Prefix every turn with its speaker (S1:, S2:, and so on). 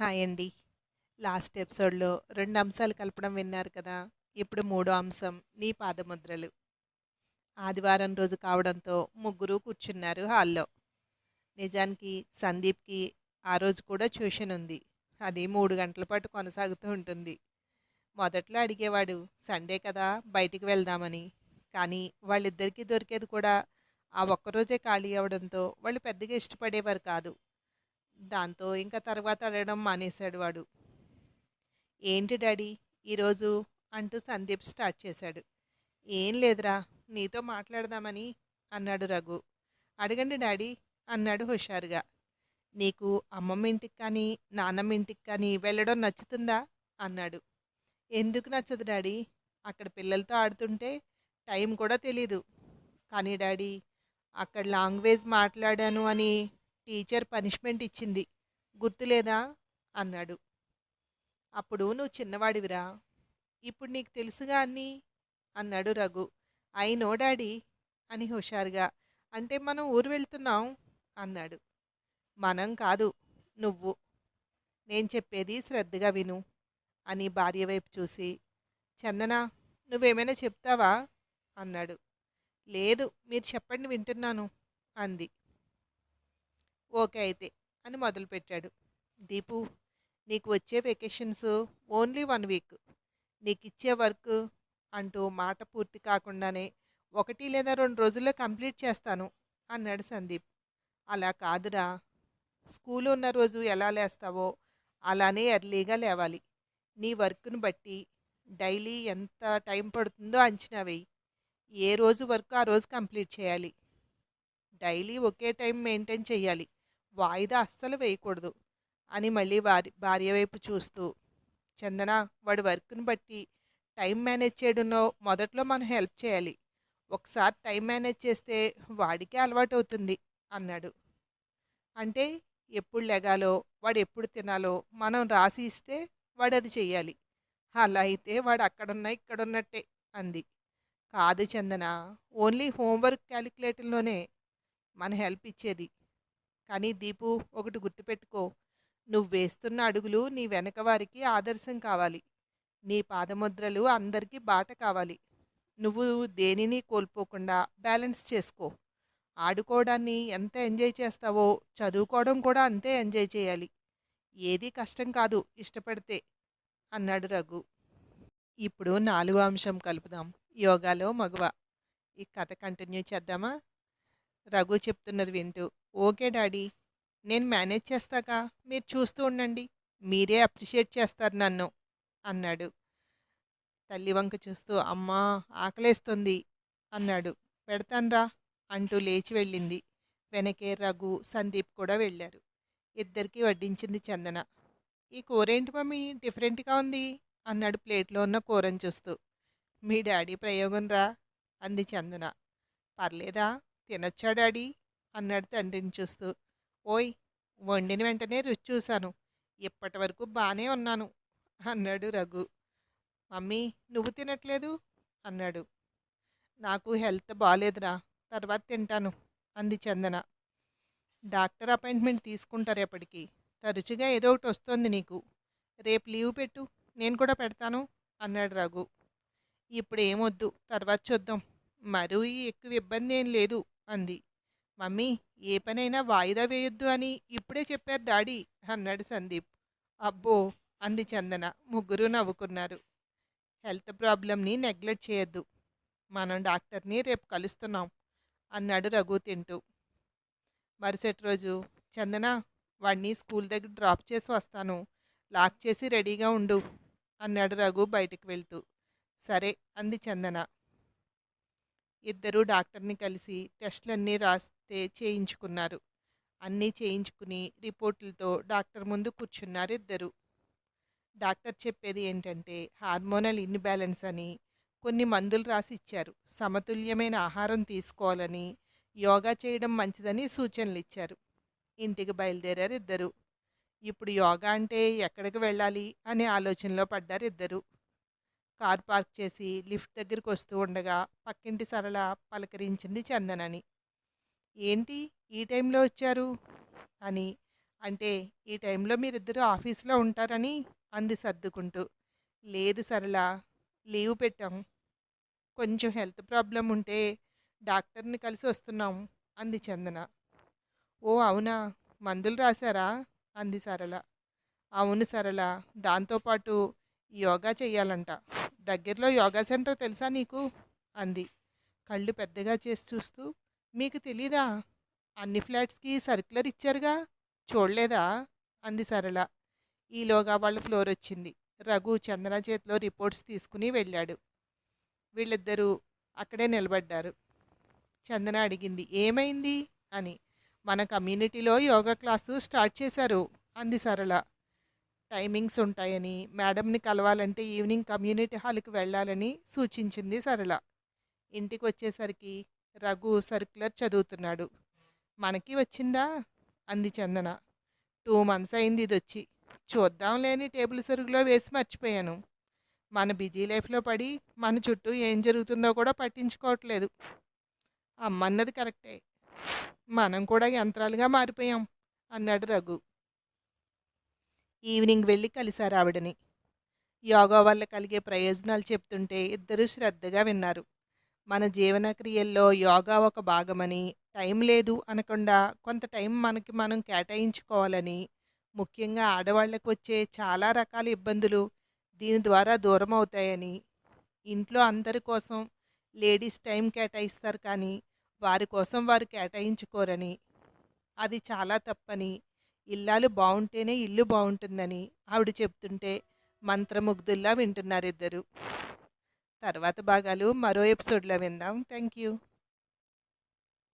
S1: Hi అండి. Last ఎపిసోడ్లో రెండు అంశాలు కలపడం విన్నారు కదా. ఇప్పుడు మూడో అంశం నీ పాదముద్రలు. ఆదివారం రోజు కావడంతో ముగ్గురు కూర్చున్నారు హాల్లో. నిజానికి సందీప్కి ఆ రోజు కూడా ట్యూషన్ ఉంది. అది మూడు గంటల పాటు కొనసాగుతూ ఉంటుంది. మొదట్లో అడిగేవాడు సండే కదా బయటికి వెళ్దామని. కానీ వాళ్ళిద్దరికీ దొరికేది కూడా ఆ ఒక్కరోజే ఖాళీ అవ్వడంతో వాళ్ళు పెద్దగా ఇష్టపడేవారు కాదు. దాంతో ఇంకా తర్వాత అడగడం మానేశాడు వాడు. ఏంటి డాడీ ఈరోజు అంటూ సందీప్ స్టార్ట్ చేశాడు. ఏం లేదురా నీతో మాట్లాడదామని అన్నాడు రఘు. అడగండి డాడీ అన్నాడు హుషారుగా. నీకు అమ్మమ్మ ఇంటికి కానీ నాన్నమ్మ ఇంటికి కానీ వెళ్ళడం నచ్చుతుందా? అన్నాడు. ఎందుకు నచ్చదు డాడీ అక్కడ పిల్లలతో ఆడుతుంటే టైం కూడా తెలీదు. కానీ డాడీ అక్కడ లాంగ్వేజ్ మాట్లాడాను అని టీచర్ పనిష్మెంట్ ఇచ్చింది. గుర్తులేదా? అన్నాడు. అప్పుడు నువ్వు చిన్నవాడివిరా? ఇప్పుడు నీకు తెలుసుగా అన్ని? అన్నాడు రఘు. I know daddy? అని హుషారుగా. అంటే మనం ఊరు వెళ్తున్నాం? అన్నాడు. మనం కాదు నువ్వు. నేను చెప్పేది శ్రద్ధగా విను అని భార్య వైపు చూసి. చందన నువ్వేమైనా చెప్తావా? అన్నాడు. లేదు మీరు చెప్పండి వింటున్నాను అంది. ఓకే అయితే అని మొదలుపెట్టాడు. దీపు నీకు వచ్చే వెకేషన్స్ ఓన్లీ వన్ వీక్ నీకు ఇచ్చే వర్క్ అంటూ మాట పూర్తి కాకుండానే ఒకటి లేదా రెండు రోజుల్లో కంప్లీట్ చేస్తాను అన్నాడు సందీప్. అలా కాదురా. స్కూల్ ఉన్న రోజు ఎలా లేస్తావో అలానే ఎర్లీగా లేవాలి. నీ వర్క్ను బట్టి డైలీ ఎంత టైం పడుతుందో అంచనా వేయి. ఏ రోజు వర్క్ ఆ రోజు కంప్లీట్ చేయాలి. డైలీ ఒకే టైం మెయింటైన్ చేయాలి. వాయిదా అస్సలు వేయకూడదు. అని మళ్ళీ వారి భార్య వైపు చూస్తూ చందన వాడి వర్క్ను బట్టి టైం మేనేజ్ చేయడంలో మొదట్లో మనం హెల్ప్ చేయాలి. ఒకసారి టైం మేనేజ్ చేస్తే వాడికే అలవాటు అవుతుంది అన్నాడు. అంటే ఎప్పుడు లెగాలో వాడు ఎప్పుడు తినాలో మనం రాసి ఇస్తే వాడు అది చెయ్యాలి. అలా అయితే వాడు అక్కడున్నా ఇక్కడున్నట్టే అంది. కాదు చందన ఓన్లీ హోంవర్క్ క్యాలిక్యులేటర్లోనే మన హెల్ప్ ఇచ్చేది. కానీ దీపు ఒకటి గుర్తుపెట్టుకో. నువ్వు వేస్తున్న అడుగులు నీ వెనక వారికి ఆదర్శం కావాలి. నీ పాదముద్రలు అందరికీ బాట కావాలి. నువ్వు దేనిని కోల్పోకుండా బ్యాలెన్స్ చేసుకో. ఆడుకోవడాన్ని ఎంత ఎంజాయ్ చేస్తావో చదువుకోవడం కూడా అంతే ఎంజాయ్ చేయాలి. ఏది కష్టం కాదు ఇష్టపడితే అన్నాడు రఘు. ఇప్పుడు నాలుగో అంశం కలుపుదాం. యోగాలో మగువ. ఈ కథ కంటిన్యూ చేద్దామా? రఘు చెప్తున్నది వింటూ. ఓకే డాడీ నేను మేనేజ్ చేస్తాక మీరు చూస్తూ ఉండండి. మీరే అప్రిషియేట్ చేస్తారు నన్ను అన్నాడు. తల్లి వంక చూస్తూ అమ్మా ఆకలేస్తుంది అన్నాడు. పెడతాన్రా అంటూ లేచి వెళ్ళింది. వెనకే రఘు సందీప్ కూడా వెళ్ళారు. ఇద్దరికీ వడ్డించింది చందన. ఈ కూర ఏంటి మమ్మీ? డిఫరెంట్గా ఉంది అన్నాడు ప్లేట్లో ఉన్న కూరని చూస్తూ. మీ డాడీ ప్రయోగం రా అంది చందన. పర్లేదా? తినొచ్చా డాడీ? అన్నాడు తండ్రిని చూస్తూ ఓయ్ వండిన వెంటనే రుచి చూశాను. ఇప్పటి వరకు బాగానే ఉన్నాను అన్నాడు రఘు. మమ్మీ నువ్వు తినట్లేదు? అన్నాడు. నాకు హెల్త్ బాగాలేదురా తర్వాత తింటాను అంది చందన. డాక్టర్ అపాయింట్మెంట్ తీసుకుంటారు ఎప్పటికీ తరచుగా ఏదో ఒకటి వస్తుంది నీకు. రేపు లీవ్ పెట్టు నేను కూడా పెడతాను అన్నాడు రఘు. ఇప్పుడు ఏమొద్దు తర్వాత చూద్దాం. మరీ ఎక్కువ ఇబ్బంది ఏం లేదు అంది. మమ్మీ ఏ పనైనా వాయిదా వేయొద్దు అని ఇప్పుడే చెప్పారు డాడీ అన్నాడు సందీప్. అబ్బో! అంది చందన. ముగ్గురు నవ్వుకున్నారు. హెల్త్ ప్రాబ్లమ్ని నెగ్లెక్ట్ చేయొద్దు. మనం డాక్టర్ని రేపు కలుస్తున్నాం అన్నాడు రఘు తింటూ. మరుసటి రోజు చందన వాడిని స్కూల్ దగ్గర డ్రాప్ చేసి వస్తాను. లాక్ చేసి రెడీగా ఉండు అన్నాడు రఘు బయటికి వెళ్తూ. సరే అంది చందన. ఇద్దరు డాక్టర్ని కలిసి టెస్టులన్నీ రాస్తే చేయించుకున్నారు. అన్నీ చేయించుకుని రిపోర్టులతో డాక్టర్ ముందు కూర్చున్నారు ఇద్దరు. డాక్టర్ చెప్పేది ఏంటంటే హార్మోనల్ ఇన్బ్యాలెన్స్ అని కొన్ని మందులు రాసి ఇచ్చారు సమతుల్యమైన ఆహారం తీసుకోవాలని యోగా చేయడం మంచిదని సూచనలు ఇచ్చారు ఇంటికి బయలుదేరారు ఇద్దరు. ఇప్పుడు యోగా అంటే ఎక్కడికి వెళ్ళాలి అనే ఆలోచనలో పడ్డారు ఇద్దరు. కార్ పార్క్ చేసి లిఫ్ట్ దగ్గరికి వస్తూ ఉండగా పక్కింటి సరళ పలకరించింది చందనని. ఏంటి ఈ టైంలో వచ్చారు? అని. అంటే ఈ టైంలో మీరిద్దరూ ఆఫీస్లో ఉంటారని? అంది సర్దుకుంటూ. లేదు సరళ లీవ్ పెట్టాం. కొంచెం హెల్త్ ప్రాబ్లం ఉంటే డాక్టర్ని కలిసి వస్తున్నాం అంది చందన. ఓ అవునా? మందులు రాశారా? అంది సరళ. అవును సరళ దాంతోపాటు యోగా చేయాలంట దగ్గరలో యోగా సెంటర్ తెలుసా నీకు? అంది. కళ్ళు పెద్దగా చేసి చూస్తూ మీకు తెలీదా? అన్ని ఫ్లాట్స్కి సర్క్యులర్ ఇచ్చారుగా? చూడలేదా? అంది సరళ. ఈలోగా వాళ్ళ ఫ్లోర్ వచ్చింది. రఘు చందన చేతిలో రిపోర్ట్స్ తీసుకుని వెళ్ళాడు. వీళ్ళిద్దరూ అక్కడే నిలబడ్డారు. చందన అడిగింది ఏమైంది? అని. మన కమ్యూనిటీలో యోగా క్లాసు స్టార్ట్ చేశారు అంది సరళ. టైమింగ్స్ ఉంటాయని మేడంని కలవాలంటే ఈవినింగ్ కమ్యూనిటీ హాల్కి వెళ్ళాలని సూచించింది సరళ. ఇంటికి వచ్చేసరికి రఘు సర్క్యులర్ చదువుతున్నాడు. మనకి వచ్చిందా? అంది చందన. టూ మంత్స్ అయింది ఇది వచ్చి చూద్దాం లేని టేబుల్ సరుగులో వేసి మర్చిపోయాను. మన బిజీ లైఫ్లో పడి మన చుట్టూ ఏం జరుగుతుందో కూడా పట్టించుకోవట్లేదు. అమ్మన్నది కరెక్టే. మనం కూడా యంత్రాలుగా మారిపోయాం అన్నాడు రఘు. ఈవినింగ్ వెళ్ళి కలిశారు ఆవిడని. యోగా వల్ల కలిగే ప్రయోజనాలు చెప్తుంటే ఇద్దరూ శ్రద్ధగా విన్నారు. మన జీవన క్రియల్లో యోగా ఒక భాగమని టైం లేదు అనకుండా కొంత టైం మనకి మనం కేటాయించుకోవాలని ముఖ్యంగా ఆడవాళ్ళకు వచ్చే చాలా రకాల ఇబ్బందులు దీని ద్వారా దూరం అవుతాయని ఇంట్లో అందరి కోసం లేడీస్ టైం కేటాయిస్తారు కానీ వారి కోసం వారు కేటాయించుకోరని అది చాలా తప్పని ఇల్లాలు బాగుంటేనే ఇల్లు బాగుంటుందని ఆవిడ చెప్తుంటే మంత్రముగ్ధుల్లా వింటున్నారు ఇద్దరు తర్వాత భాగాలు మరో ఎపిసోడ్లో విందాం. Thank you.